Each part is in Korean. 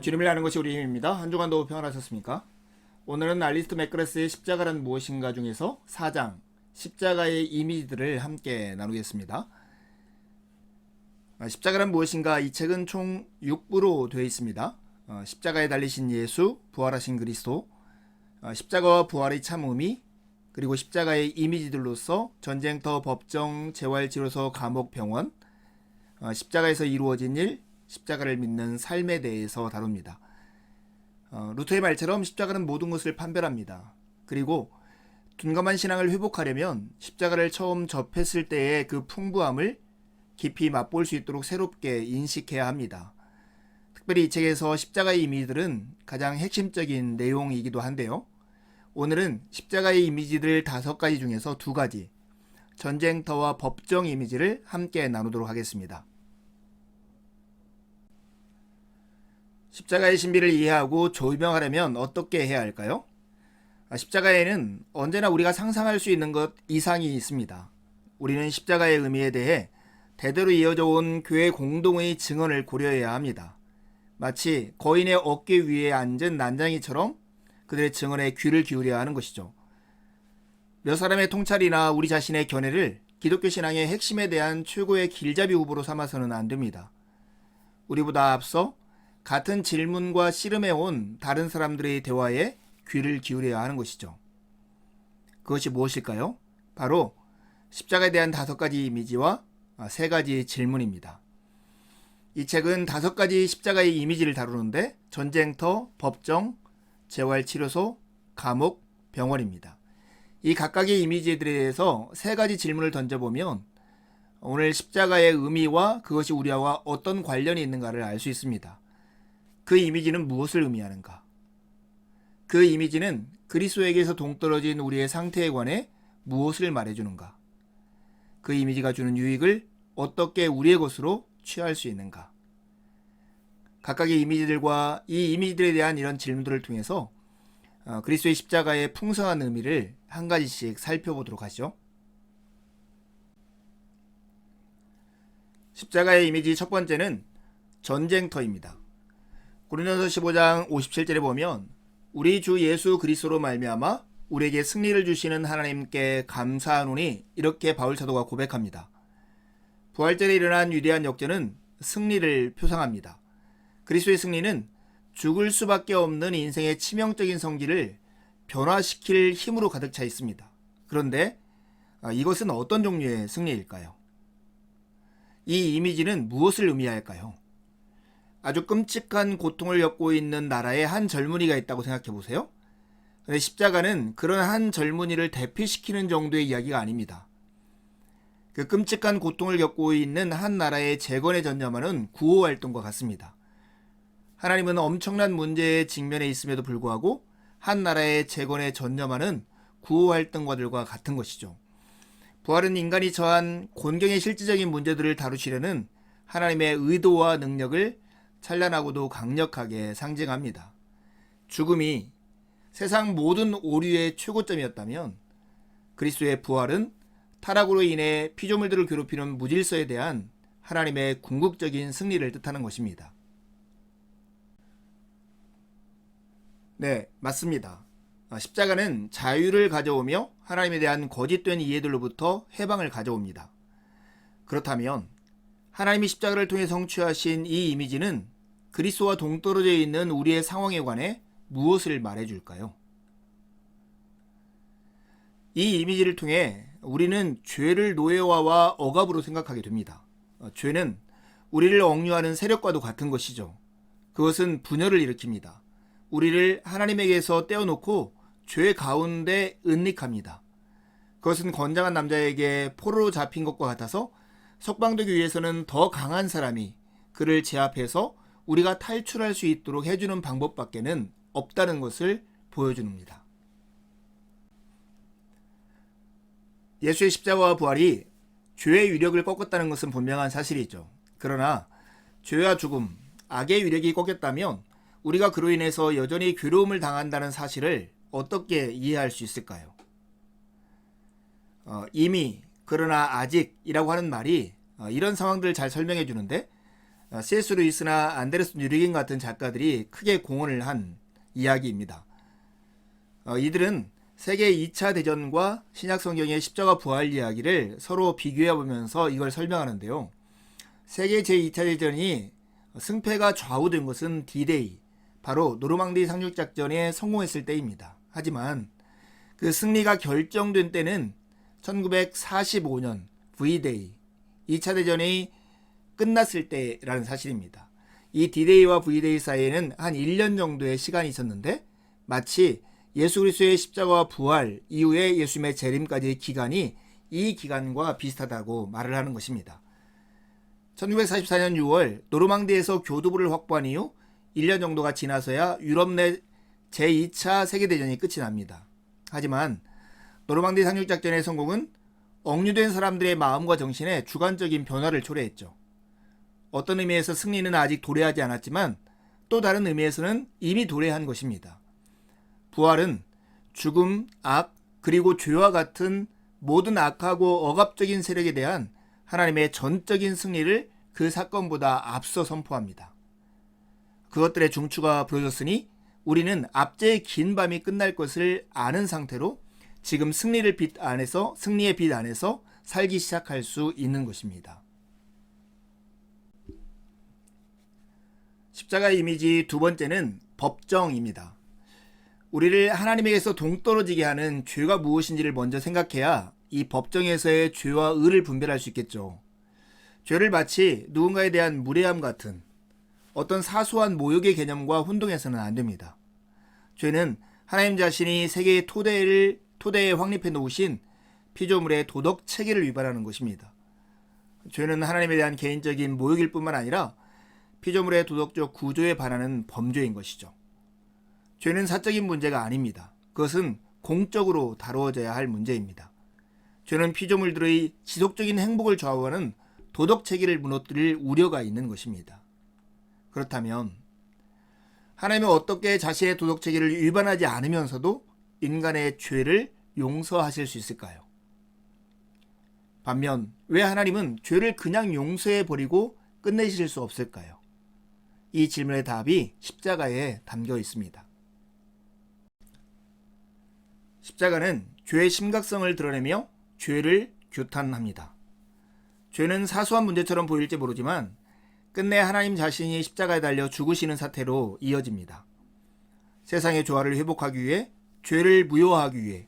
네, 주님을 아는 것이 우리 힘입니다. 한 주간도 평안하셨습니까? 오늘은 알리스트 맥그레스의 십자가란 무엇인가 중에서 4장 십자가의 이미지들을 함께 나누겠습니다. 아, 십자가란 무엇인가 이 책은 총 6부로 되어 있습니다. 어, 십자가에 달리신 예수, 부활하신 그리스도, 어, 십자가와 부활의 참 의미, 그리고 십자가의 이미지들로서 전쟁터, 법정, 재활 치료소, 감옥, 병원, 어, 십자가에서 이루어진 일, 십자가를 믿는 삶에 대해서 다룹니다. 어, 루터의 말처럼 십자가는 모든 것을 판별합니다. 그리고 둔감한 신앙을 회복하려면 십자가를 처음 접했을 때의 그 풍부함을 깊이 맛볼 수 있도록 새롭게 인식해야 합니다. 특별히 이 책에서 십자가의 이미지들은 가장 핵심적인 내용이기도 한데요. 오늘은 십자가의 이미지들 다섯 가지 중에서 두 가지, 전쟁터와 법정 이미지를 함께 나누도록 하겠습니다. 십자가의 신비를 이해하고 조명하려면 어떻게 해야 할까요? 아, 십자가에는 언제나 우리가 상상할 수 있는 것 이상이 있습니다. 우리는 십자가의 의미에 대해 대대로 이어져 온 교회 공동의 증언을 고려해야 합니다. 마치 거인의 어깨 위에 앉은 난장이처럼 그들의 증언에 귀를 기울여야 하는 것이죠. 몇 사람의 통찰이나 우리 자신의 견해를 기독교 신앙의 핵심에 대한 최고의 길잡이 후보로 삼아서는 안 됩니다. 우리보다 앞서 같은 질문과 씨름해 온 다른 사람들의 대화에 귀를 기울여야 하는 것이죠. 그것이 무엇일까요? 바로 십자가에 대한 다섯 가지 이미지와 세 가지 질문입니다. 이 책은 다섯 가지 십자가의 이미지를 다루는데 전쟁터, 법정, 재활치료소, 감옥, 병원입니다. 이 각각의 이미지들에 대해서 세 가지 질문을 던져보면 오늘 십자가의 의미와 그것이 우리와 어떤 관련이 있는가를 알 수 있습니다. 그 이미지는 무엇을 의미하는가? 그 이미지는 그리스도에게서 동떨어진 우리의 상태에 관해 무엇을 말해주는가? 그 이미지가 주는 유익을 어떻게 우리의 것으로 취할 수 있는가? 각각의 이미지들과 이 이미지들에 대한 이런 질문들을 통해서 어, 그리스도의 십자가의 풍성한 의미를 한 가지씩 살펴보도록 하죠. 십자가의 이미지 첫 번째는 전쟁터입니다. 고린도서 15장 57절에 보면 우리 주 예수 그리스도로 말미암아 우리에게 승리를 주시는 하나님께 감사하노니 이렇게 바울 사도가 고백합니다. 부활절에 일어난 위대한 역전은 승리를 표상합니다. 그리스도의 승리는 죽을 수밖에 없는 인생의 치명적인 성질을 변화시킬 힘으로 가득 차 있습니다. 그런데 아, 이것은 어떤 종류의 승리일까요? 이 이미지는 무엇을 의미할까요? 아주 끔찍한 고통을 겪고 있는 나라에 한 젊은이가 있다고 생각해 보세요. 근데 십자가는 그런 한 젊은이를 대피시키는 정도의 이야기가 아닙니다. 그 끔찍한 고통을 겪고 있는 한 나라의 재건에 전념하는 구호 활동과 같습니다. 하나님은 엄청난 문제에 직면해 있음에도 불구하고 한 나라의 재건에 전념하는 구호 활동가들과 같은 것이죠. 부활은 인간이 처한 곤경의 실질적인 문제들을 다루시려는 하나님의 의도와 능력을 찬란하고도 강력하게 상징합니다. 죽음이 세상 모든 오류의 최고점이었다면 그리스도의 부활은 타락으로 인해 피조물들을 괴롭히는 무질서에 대한 하나님의 궁극적인 승리를 뜻하는 것입니다. 네, 맞습니다. 아, 십자가는 자유를 가져오며 하나님에 대한 거짓된 이해들로부터 해방을 가져옵니다. 그렇다면 하나님이 십자가를 통해 성취하신 이 이미지는 그리스도와 동떨어져 있는 우리의 상황에 관해 무엇을 말해 줄까요? 이 이미지를 통해 우리는 죄를 노예화와 억압으로 생각하게 됩니다. 어, 죄는 우리를 억류하는 세력과도 같은 것이죠. 그것은 분열을 일으킵니다. 우리를 하나님에게서 떼어놓고 죄 가운데 은닉합니다. 그것은 건장한 남자에게 포로로 잡힌 것과 같아서 석방되기 위해서는 더 강한 사람이 그를 제압해서 우리가 탈출할 수 있도록 해주는 방법밖에는 없다는 것을 보여줍니다. 예수의 십자가와 부활이 죄의 위력을 꺾었다는 것은 분명한 사실이죠. 그러나 죄와 죽음, 악의 위력이 꺾였다면 우리가 그로 인해서 여전히 괴로움을 당한다는 사실을 어떻게 이해할 수 있을까요? 어, 이미 그러나 아직이라고 하는 말이 어, 이런 상황들을 잘 설명해 주는데 어, C.S. 루이스나 안데르스 뉴리긴 같은 작가들이 크게 공헌을 한 이야기입니다. 어, 이들은 세계 2차 대전과 신약 성경의 십자가 부활 이야기를 서로 비교해 보면서 이걸 설명하는데요. 세계 제2차 대전이 승패가 좌우된 것은 D-Day, 바로 노르망디 상륙 작전에 성공했을 때입니다. 하지만 그 승리가 결정된 때는 1945년 V-Day, 2차 대전이 끝났을 때라는 사실입니다. 이 D-Day와 V-Day 사이에는 한 1년 정도의 시간이 있었는데 마치 예수 그리스도의 십자가와 부활 이후에 예수님의 재림까지의 기간이 이 기간과 비슷하다고 말을 하는 것입니다. 1944년 6월 노르망디에서 교두부를 확보한 이후 1년 정도가 지나서야 유럽 내 제2차 세계대전이 끝이 납니다. 하지만 노르망디 상륙작전의 성공은 억류된 사람들의 마음과 정신에 주관적인 변화를 초래했죠. 어떤 의미에서 승리는 아직 도래하지 않았지만 또 다른 의미에서는 이미 도래한 것입니다. 부활은 죽음, 악, 그리고 죄와 같은 모든 악하고 억압적인 세력에 대한 하나님의 전적인 승리를 그 사건보다 앞서 선포합니다. 그것들의 중추가 부러졌으니 우리는 압제의 긴 밤이 끝날 것을 아는 상태로 지금 승리를 빛 안에서 승리의 빛 안에서 살기 시작할 수 있는 것입니다. 십자가의 이미지 두 번째는 법정입니다. 우리를 하나님에게서 동떨어지게 하는 죄가 무엇인지를 먼저 생각해야 이 법정에서의 죄와 의를 분별할 수 있겠죠. 죄를 마치 누군가에 대한 무례함 같은 어떤 사소한 모욕의 개념과 혼동해서는 안 됩니다. 죄는 하나님 자신이 세계의 토대를 토대에 확립해 놓으신 피조물의 도덕 체계를 위반하는 것입니다. 죄는 하나님에 대한 개인적인 모욕일 뿐만 아니라 피조물의 도덕적 구조에 반하는 범죄인 것이죠. 죄는 사적인 문제가 아닙니다. 그것은 공적으로 다루어져야 할 문제입니다. 죄는 피조물들의 지속적인 행복을 좌우하는 도덕 체계를 무너뜨릴 우려가 있는 것입니다. 그렇다면 하나님은 어떻게 자신의 도덕 체계를 위반하지 않으면서도 인간의 죄를 용서하실 수 있을까요? 반면 왜 하나님은 죄를 그냥 용서해 버리고 끝내실 수 없을까요? 이 질문의 답이 십자가에 담겨 있습니다. 십자가는 죄의 심각성을 드러내며 죄를 규탄합니다. 죄는 사소한 문제처럼 보일지 모르지만 끝내 하나님 자신이 십자가에 달려 죽으시는 사태로 이어집니다. 세상의 조화를 회복하기 위해 죄를 무효화하기 위해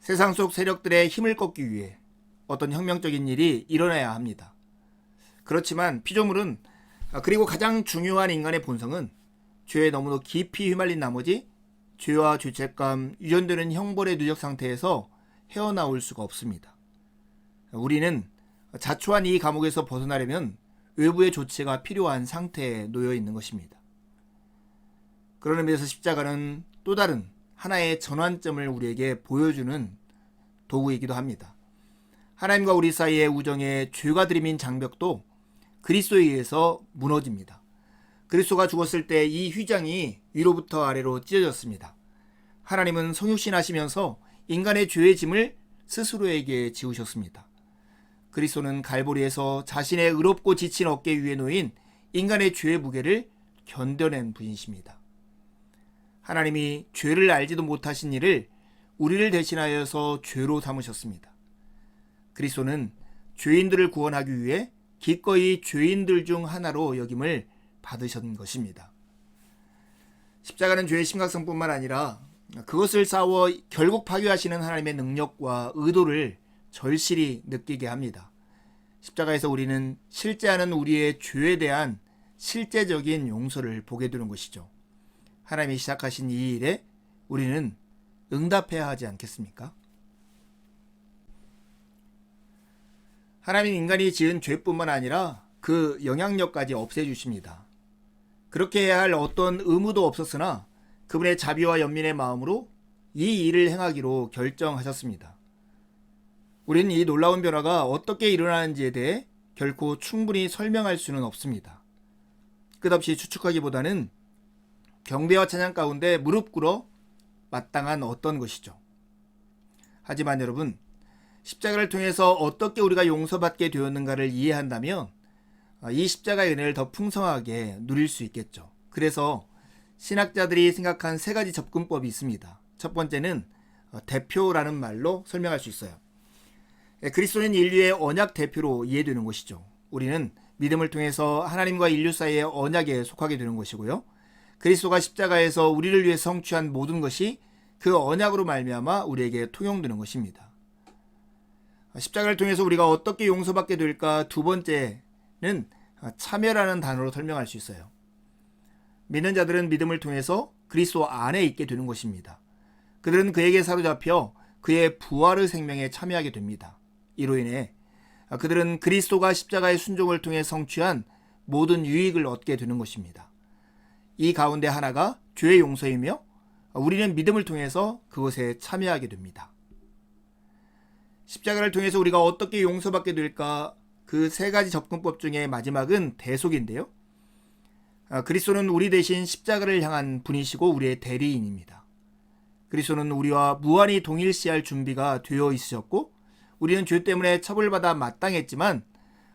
세상 속 세력들의 힘을 꺾기 위해 어떤 혁명적인 일이 일어나야 합니다. 그렇지만 피조물은 아, 그리고 가장 중요한 인간의 본성은 죄에 너무도 깊이 휘말린 나머지 죄와 죄책감, 유전되는 형벌의 누적 상태에서 헤어나올 수가 없습니다. 우리는 자초한 이 감옥에서 벗어나려면 외부의 조치가 필요한 상태에 놓여 있는 것입니다. 그런 의미에서 십자가는 또 다른 하나의 전환점을 우리에게 보여주는 도구이기도 합니다. 하나님과 우리 사이의 우정의 죄가 들이민 장벽도 그리스도에 의해서 무너집니다. 그리스도가 죽었을 때 이 휘장이 위로부터 아래로 찢어졌습니다. 하나님은 성육신 하시면서 인간의 죄의 짐을 스스로에게 지우셨습니다. 그리스도는 갈보리에서 자신의 의롭고 지친 어깨 위에 놓인 인간의 죄의 무게를 견뎌낸 분이십니다. 하나님이 죄를 알지도 못하신 일을 우리를 대신하여서 죄로 삼으셨습니다. 그리스도는 죄인들을 구원하기 위해 기꺼이 죄인들 중 하나로 여김을 받으신 것입니다. 십자가는 죄의 심각성뿐만 아니라 그것을 싸워 결국 파괴하시는 하나님의 능력과 의도를 절실히 느끼게 합니다. 십자가에서 우리는 실제하는 우리의 죄에 대한 실제적인 용서를 보게 되는 것이죠. 하나님이 시작하신 이 일에 우리는 응답해야 하지 않겠습니까? 하나님 인간이 지은 죄뿐만 아니라 그 영향력까지 없애주십니다. 그렇게 해야 할 어떤 의무도 없었으나 그분의 자비와 연민의 마음으로 이 일을 행하기로 결정하셨습니다. 우리는 이 놀라운 변화가 어떻게 일어나는지에 대해 결코 충분히 설명할 수는 없습니다. 끝없이 추측하기보다는 경배와 찬양 가운데 무릎 꿇어 마땅한 어떤 것이죠. 하지만 여러분, 십자가를 통해서 어떻게 우리가 용서받게 되었는가를 이해한다면 아, 이 십자가의 은혜를 더 풍성하게 누릴 수 있겠죠. 그래서 신학자들이 생각한 세 가지 접근법이 있습니다. 첫 번째는 어, 대표라는 말로 설명할 수 있어요. 예, 그리스도는 인류의 언약 대표로 이해되는 것이죠. 우리는 믿음을 통해서 하나님과 인류 사이의 언약에 속하게 되는 것이고요. 그리스도가 십자가에서 우리를 위해 성취한 모든 것이 그 언약으로 말미암아 우리에게 통용되는 것입니다. 십자가를 통해서 우리가 어떻게 용서받게 될까 두 번째는 참여라는 단어로 설명할 수 있어요. 믿는 자들은 믿음을 통해서 그리스도 안에 있게 되는 것입니다. 그들은 그에게 사로잡혀 그의 부활의 생명에 참여하게 됩니다. 이로 인해 그들은 그리스도가 십자가의 순종을 통해 성취한 모든 유익을 얻게 되는 것입니다. 이 가운데 하나가 죄의 용서이며 우리는 믿음을 통해서 그것에 참여하게 됩니다. 십자가를 통해서 우리가 어떻게 용서받게 될까? 그 세 가지 접근법 중에 마지막은 대속인데요. 아, 그리스도는 우리 대신 십자가를 향한 분이시고 우리의 대리인입니다. 그리스도는 우리와 무한히 동일시할 준비가 되어 있으셨고 우리는 죄 때문에 처벌받아 마땅했지만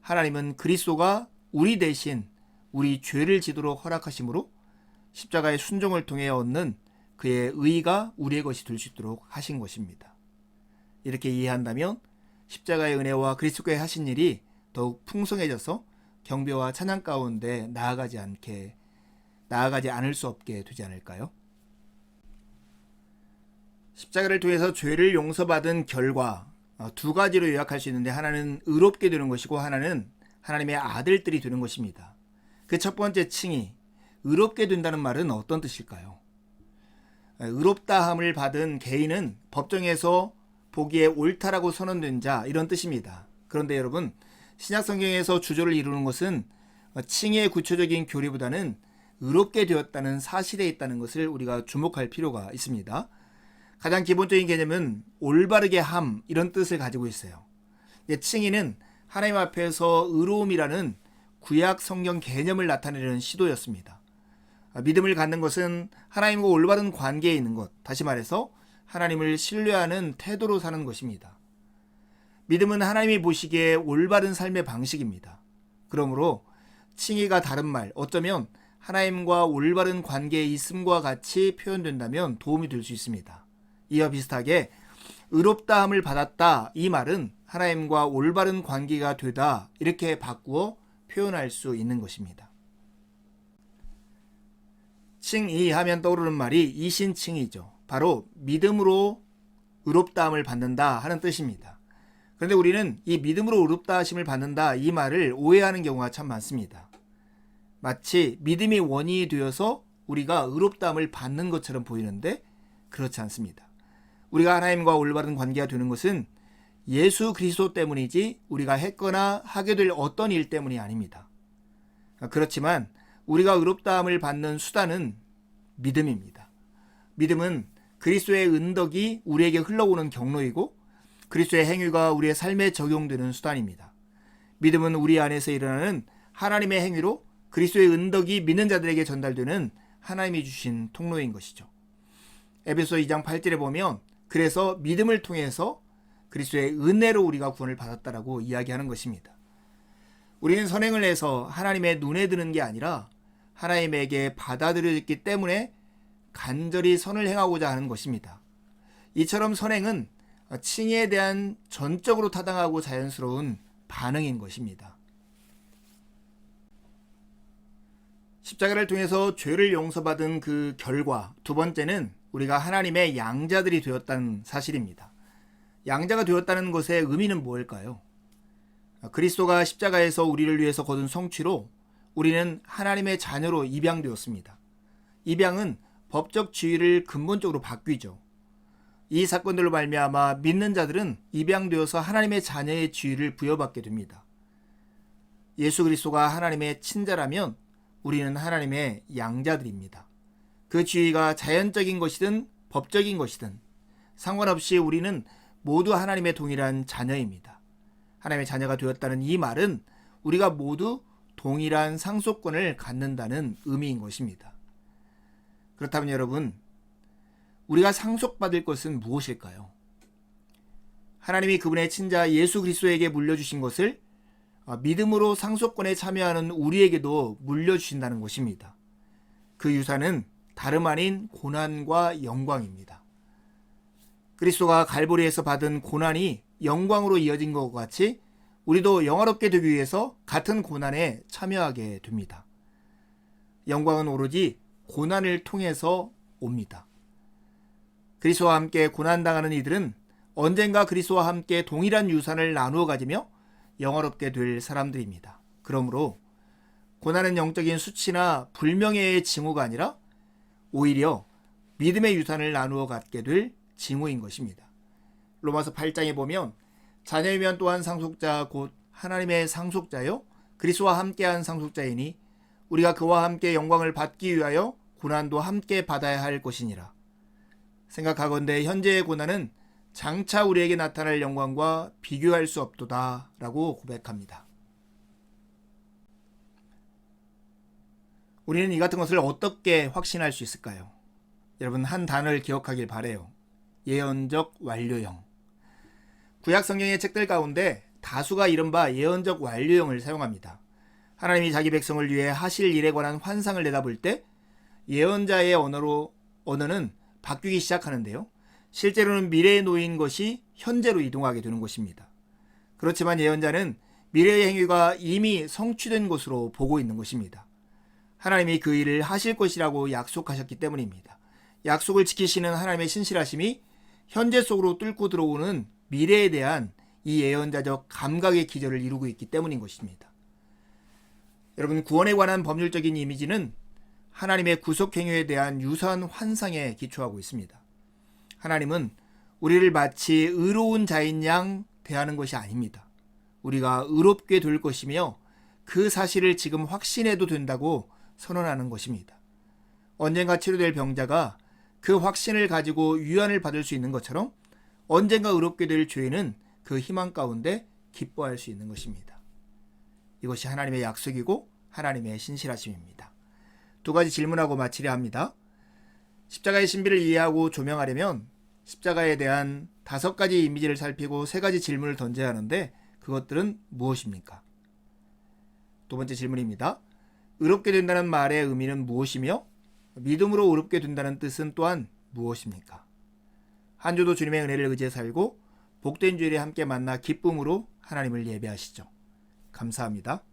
하나님은 그리스도가 우리 대신 우리 죄를 지도록 허락하심으로 십자가의 순종을 통해 얻는 그의 의가 우리의 것이 될 수 있도록 하신 것입니다. 이렇게 이해한다면 십자가의 은혜와 그리스도의 하신 일이 더욱 풍성해져서 경배와 찬양 가운데 나아가지 않게 나아가지 않을 수 없게 되지 않을까요? 십자가를 통해서 죄를 용서받은 결과 어, 두 가지로 요약할 수 있는데 하나는 의롭게 되는 것이고 하나는 하나님의 아들들이 되는 것입니다. 그 첫 번째 칭이 의롭게 된다는 말은 어떤 뜻일까요? 의롭다함을 받은 개인은 법정에서 보기에 옳다라고 선언된 자 이런 뜻입니다. 그런데 여러분 신약 성경에서 주조를 이루는 것은 칭의 구체적인 교리보다는 의롭게 되었다는 사실에 있다는 것을 우리가 주목할 필요가 있습니다. 가장 기본적인 개념은 올바르게 함 이런 뜻을 가지고 있어요. 칭의는 하나님 앞에서 의로움이라는 구약 성경 개념을 나타내는 시도였습니다. 믿음을 갖는 것은 하나님과 올바른 관계에 있는 것, 다시 말해서 하나님을 신뢰하는 태도로 사는 것입니다. 믿음은 하나님이 보시기에 올바른 삶의 방식입니다. 그러므로 칭의가 다른 말, 어쩌면 하나님과 올바른 관계에 있음과 같이 표현된다면 도움이 될 수 있습니다. 이와 비슷하게 의롭다함을 받았다 이 말은 하나님과 올바른 관계가 되다 이렇게 바꾸어 표현할 수 있는 것입니다. 칭이 하면 떠오르는 말이 이신칭이죠. 바로 믿음으로 의롭다함을 받는다 하는 뜻입니다. 그런데 우리는 이 믿음으로 의롭다 하심을 받는다 이 말을 오해하는 경우가 참 많습니다. 마치 믿음이 원인이 되어서 우리가 의롭다함을 받는 것처럼 보이는데 그렇지 않습니다. 우리가 하나님과 올바른 관계가 되는 것은 예수 그리스도 때문이지 우리가 했거나 하게 될 어떤 일 때문이 아닙니다. 그렇지만 우리가 의롭다함을 받는 수단은 믿음입니다. 믿음은 그리스도의 은덕이 우리에게 흘러오는 경로이고 그리스도의 행위가 우리의 삶에 적용되는 수단입니다. 믿음은 우리 안에서 일어나는 하나님의 행위로 그리스도의 은덕이 믿는 자들에게 전달되는 하나님이 주신 통로인 것이죠. 에베소 2장 8절에 보면 그래서 믿음을 통해서 그리스도의 은혜로 우리가 구원을 받았다라고 이야기하는 것입니다. 우리는 선행을 해서 하나님의 눈에 드는 게 아니라 하나님에게 받아들여졌기 때문에 간절히 선을 행하고자 하는 것입니다. 이처럼 선행은 칭의에 대한 전적으로 타당하고 자연스러운 반응인 것입니다. 십자가를 통해서 죄를 용서받은 그 결과 두 번째는 우리가 하나님의 양자들이 되었다는 사실입니다. 양자가 되었다는 것의 의미는 무엇일까요? 그리스도가 십자가에서 우리를 위해서 거둔 성취로 우리는 하나님의 자녀로 입양되었습니다. 입양은 법적 지위를 근본적으로 바뀌죠. 이 사건들로 말미암아 믿는 자들은 입양되어서 하나님의 자녀의 지위를 부여받게 됩니다. 예수 그리스도가 하나님의 친자라면 우리는 하나님의 양자들입니다. 그 지위가 자연적인 것이든 법적인 것이든 상관없이 우리는 모두 하나님의 동일한 자녀입니다. 하나님의 자녀가 되었다는 이 말은 우리가 모두 동일한 상속권을 갖는다는 의미인 것입니다. 그렇다면 여러분, 우리가 상속받을 것은 무엇일까요? 하나님이 그분의 친자 예수 그리스도에게 물려주신 것을 아, 믿음으로 상속권에 참여하는 우리에게도 물려주신다는 것입니다. 그 유산은 다름 아닌 고난과 영광입니다. 그리스도가 갈보리에서 받은 고난이 영광으로 이어진 것 같이 우리도 영화롭게 되기 위해서 같은 고난에 참여하게 됩니다. 영광은 오로지 고난을 통해서 옵니다. 그리스도와 함께 고난당하는 이들은 언젠가 그리스도와 함께 동일한 유산을 나누어 가지며 영화롭게 될 사람들입니다. 그러므로 고난은 영적인 수치나 불명예의 징후가 아니라 오히려 믿음의 유산을 나누어 갖게 될 징후인 것입니다. 로마서 8장에 보면 자녀이면 또한 상속자 곧 하나님의 상속자요 그리스도와 함께한 상속자이니 우리가 그와 함께 영광을 받기 위하여 고난도 함께 받아야 할 것이니라. 생각하건대 현재의 고난은 장차 우리에게 나타날 영광과 비교할 수 없도다라고 고백합니다. 우리는 이 같은 것을 어떻게 확신할 수 있을까요? 여러분 한 단어를 기억하길 바래요. 예언적 완료형. 구약 성경의 책들 가운데 다수가 이른바 예언적 완료형을 사용합니다. 하나님이 자기 백성을 위해 하실 일에 관한 환상을 내다볼 때 예언자의 언어로 언어는 바뀌기 시작하는데요. 실제로는 미래에 놓인 것이 현재로 이동하게 되는 것입니다. 그렇지만 예언자는 미래의 행위가 이미 성취된 것으로 보고 있는 것입니다. 하나님이 그 일을 하실 것이라고 약속하셨기 때문입니다. 약속을 지키시는 하나님의 신실하심이 현재 속으로 뚫고 들어오는 미래에 대한 이 예언자적 감각의 기절을 이루고 있기 때문인 것입니다. 여러분 구원에 관한 법률적인 이미지는 하나님의 구속 행위에 대한 유사한 환상에 기초하고 있습니다. 하나님은 우리를 마치 의로운 자인 양 대하는 것이 아닙니다. 우리가 의롭게 될 것이며 그 사실을 지금 확신해도 된다고 선언하는 것입니다. 언젠가 치료될 병자가 그 확신을 가지고 유한을 받을 수 있는 것처럼 언젠가 의롭게 될 죄인은 그 희망 가운데 기뻐할 수 있는 것입니다. 이것이 하나님의 약속이고 하나님의 신실하심입니다. 두 가지 질문하고 마치려 합니다. 십자가의 신비를 이해하고 조명하려면 십자가에 대한 다섯 가지 이미지를 살피고 세 가지 질문을 던져야 하는데 그것들은 무엇입니까? 두 번째 질문입니다. 의롭게 된다는 말의 의미는 무엇이며 믿음으로 의롭게 된다는 뜻은 또한 무엇입니까? 한 주도 주님의 은혜를 의지해 살고 복된 주일에 함께 만나 기쁨으로 하나님을 예배하시죠. 감사합니다.